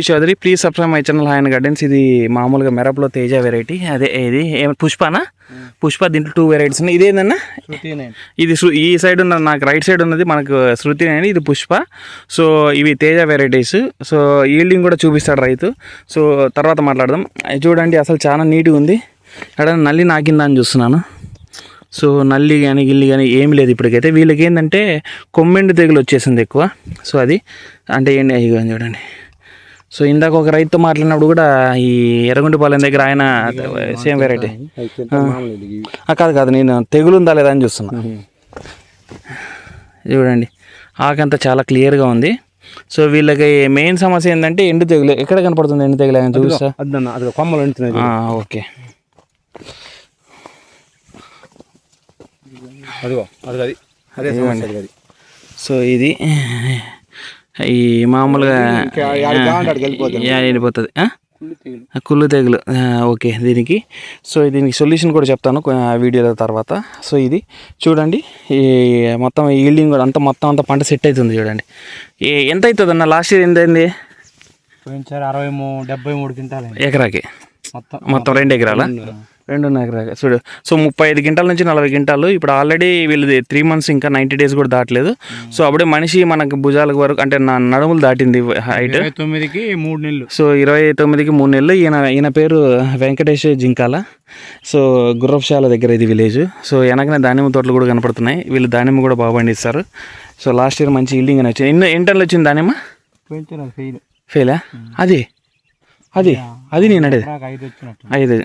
P Chowdary please subscribe my channel హాయన్ gardens ఇది మామూలుగా మిరపలో తేజ వెరైటీ అదే ఇది. ఏం పుష్పనా? పుష్ప దీంట్లో టూ వెరైటీస్ ఉన్నాయి. ఇదేందన్నా? నేను. ఇది ఈ సైడ్ ఉన్న నాకు రైట్ సైడ్ ఉన్నది. మనకు శృతి అని ఇది పుష్ప. సో ఇవి తేజ వెరైటీస్ సో ఈల్డింగ్ కూడా చూపిస్తాడు రైతు. సో తర్వాత మాట్లాడదాం. చూడండి అసలు చాలా నీట్గా ఉంది. ఎక్కడ నల్లి నాకిందా అని చూస్తున్నాను. సో నల్లి కానీ గిల్లి కానీ ఏమి లేదు ఇప్పటికైతే. వీళ్ళకి ఏంటంటే కొమ్మెండు తెగులు వచ్చేసింది ఎక్కువ. సో అది అంటే ఏంటి చూడండి. సో ఇందాక ఒక రైతుతో మాట్లాడినప్పుడు కూడా ఈ ఎర్రగుంటిపాలెం దగ్గర ఆయన సేమ్ వెరైటీ ఆ, కాదు కాదు నేను తెగులు ఉందా లేదా అని చూస్తున్నా. చూడండి ఆకంతా చాలా క్లియర్గా ఉంది. సో వీళ్ళకి మెయిన్ సమస్య ఏంటంటే ఎండు తెగులు. ఎక్కడ కనపడుతుంది ఎండు తెగులు అని అద్దన్న అది కొమ్మలు ఎండుతున్నాయి ఓకే. అదిగో అది. అది. సో ఇది ఈ మామూలుగా వెళ్ళిపోతుంది. యా, వెళ్ళిపోతుంది ఆ? కుళ్ళు తెగులు. ఓకే దీనికి. సో దీనికి సొల్యూషన్ కూడా చెప్తాను వీడియోల తర్వాత. సో ఇది చూడండి ఈ మొత్తం ఈల్డింగ్ కూడా అంతా మొత్తం అంతా పంట సెట్ అవుతుంది చూడండి. ఏ- ఎంత అవుతుంది అన్న లాస్ట్ ఇయర్ ఎంత అయింది అరవై మూడు డెబ్బై మూడు క్వింటాలు ఎకరాకి. మొత్తం మొత్తం రెండు ఎకరాల? రెండున్నర ఎకరాలు చూడు సో ముప్పై ఐదు క్వింటాల నుంచి నలభై క్వింటాలు ఇప్పుడు ఆల్రెడీ వీళ్ళది త్రీ మంత్స్ ఇంకా నైంటీ డేస్ కూడా దాటలేదు. సో అప్పుడే మనిషి మనకు భుజాలకు వరకు అంటే నా నడుములు దాటింది హైట్ తొమ్మిదికి మూడు నెలలు. సో ఇరవై తొమ్మిదికి మూడు నెలలు. ఈయన ఈయన పేరు వెంకటేష్ జింకాల. సో గుర్రపుశాల దగ్గర ఇది విలేజ్ సో వెనకనే దానిమ్మ తోటలు కూడా కనపడుతున్నాయి. వీళ్ళు దానిమ్మ కూడా బాగా పండిస్తారు. సో లాస్ట్ ఇయర్ మంచి ఈల్డింగ్ అని వచ్చింది. ఎన్ని ఎన్ని టన్నులు వచ్చింది దానిమ్మ? ఫెయిల్ ఫెయిలా అది? అది అది నేను నాకు ఐదు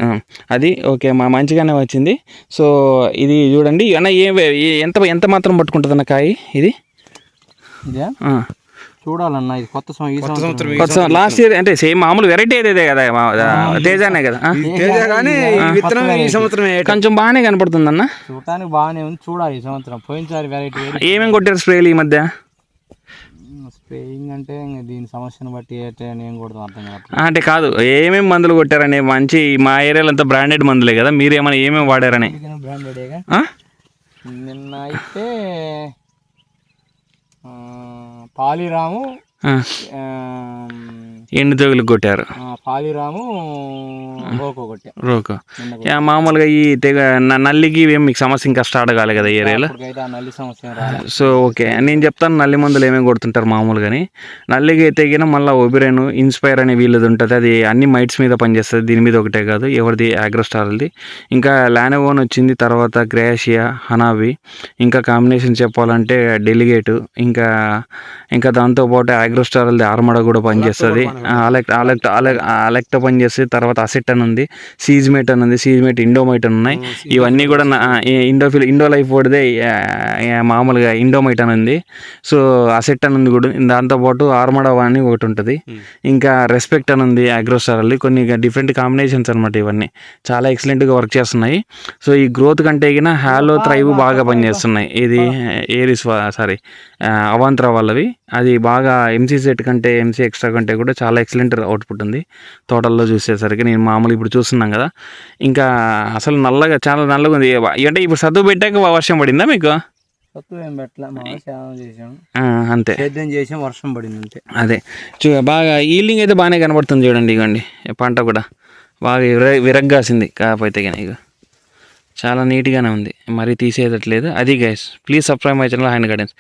అది ఓకే మా మంచిగానే వచ్చింది. సో ఇది చూడండి. అన్న ఏ ఎంత ఎంత మాత్రం పట్టుకుంటుంది అన్న కాయ ఇది. చూడాలన్న ఇది కొత్త సంవత్సరం ఈ సంవత్సరం. కొత్త లాస్ట్ ఇయర్ అంటే సేమ్ మామూలు వెరైటీ ఏదే కదా తేజానే కదా ఆ? విత్తనం ఈ సంవత్సరం కొంచెం బాగానే కనపడుతుంది అన్న చూడటానికి బాగానే ఉంది చూడాలి ఈ సంవత్సరం. పోయినసారి వెరైటీ వేరు. ఏమేమి కొట్టారు స్ప్రేలు ఈ మధ్య? స్ప్రేయింగ్ అంటే ఇంక దీని సమస్యను బట్టి నేను కూడా అర్థం అంటే కాదు ఏమేమి మందులు కొట్టారని మంచి మా ఏరియాలో అంతా బ్రాండెడ్ మందులే కదా మీరు ఏమైనా ఏమేమి వాడారని బ్రాండెడేగా? నిన్న అయితే పాలిరాము ఎండు తెగులు కొట్టారు. పాలిరాము రోకో యా, మామూలుగా ఈ తెగ నల్లికి మీకు సమస్య ఇంకా స్టార్ట్ కాలే కదా ఈ ఏరియాలో? So okay. నేను చెప్తాను నల్లి మందులు ఏమేమి కొడుతుంటారు మామూలుగాని. నల్లికి తెగిన మళ్ళీ ఒబిరెన్ ఇన్స్పైర్ అనే వీళ్ళది ఉంటుంది. అది అన్ని మైట్స్ మీద పనిచేస్తుంది. దీని మీద ఒకటే కాదు. ఎవరిది? అగ్రోస్టార్ది ఇంకా లానోవోన్ వచ్చింది తర్వాత గ్రాషియా హనావి. ఇంకా కాంబినేషన్ చెప్పాలంటే డెలిగేట్. ఇంకా ఇంకా దాంతోపాటు అగ్రోస్టార్ది ఆర్మడ కూడా పనిచేస్తుంది. అలెక్ట్ అలెక్ట్ అలెక్ట్ పనిచేస్తుంది తర్వాత అసెట్ అని ఉంది సీజ్మేట్ అని ఉంది సీజ్మేట్ ఇండోమైట్ అని ఉన్నాయి. ఇవన్నీ కూడా ఇండోఫిల్ ఇండో లైఫ్ వాడిదే మామూలుగా ఇండోమైట్ అని ఉంది. సో అసెట్ అని ఉంది కూడా. దాంతోపాటు ఆర్మడా అని ఒకటి ఉంటుంది. ఇంకా రెస్పెక్ట్ అని ఉంది అగ్రోస్టార్ అది కొన్ని డిఫరెంట్ కాంబినేషన్స్ అనమాట ఇవన్నీ. చాలా ఎక్సలెంట్గా వర్క్ చేస్తున్నాయి. సో ఈ గ్రోత్ కంటే గిన హ్యాలో థ్రైవ్ బాగా పనిచేస్తున్నాయి ఇది ఏరిస్ సారీ అవాంత్రా వాళ్ళవి. అది బాగా ఎంసీ సెట్ కంటే ఎంసీ ఎక్స్ట్రా కంటే కూడా చాలా ఎక్సలెంట్ అవుట్పుట్ ఉంది. తోటల్లో చూసేసరికి నేను మామూలు ఇప్పుడు చూస్తున్నాం కదా. ఇంకా అసలు నల్లగా చాలా నల్లగా ఉంది. అంటే ఇప్పుడు సర్దు పెట్టాక వర్షం పడిందా మీకు? సత్తు అంతే. చేసాం వర్షం పడింది అంతే. అదే. చూ బాగా ఈల్డింగ్ అయితే బాగానే కనబడుతుంది చూడండి ఇగోండి. ఈ పంట కూడా బాగా విర విరగ్గాసింది కాకపోతే కానీ ఇక చాలా నీట్గానే ఉంది. మరీ తీసేయట్లేదు. అది guys please subscribe my channel hand gardens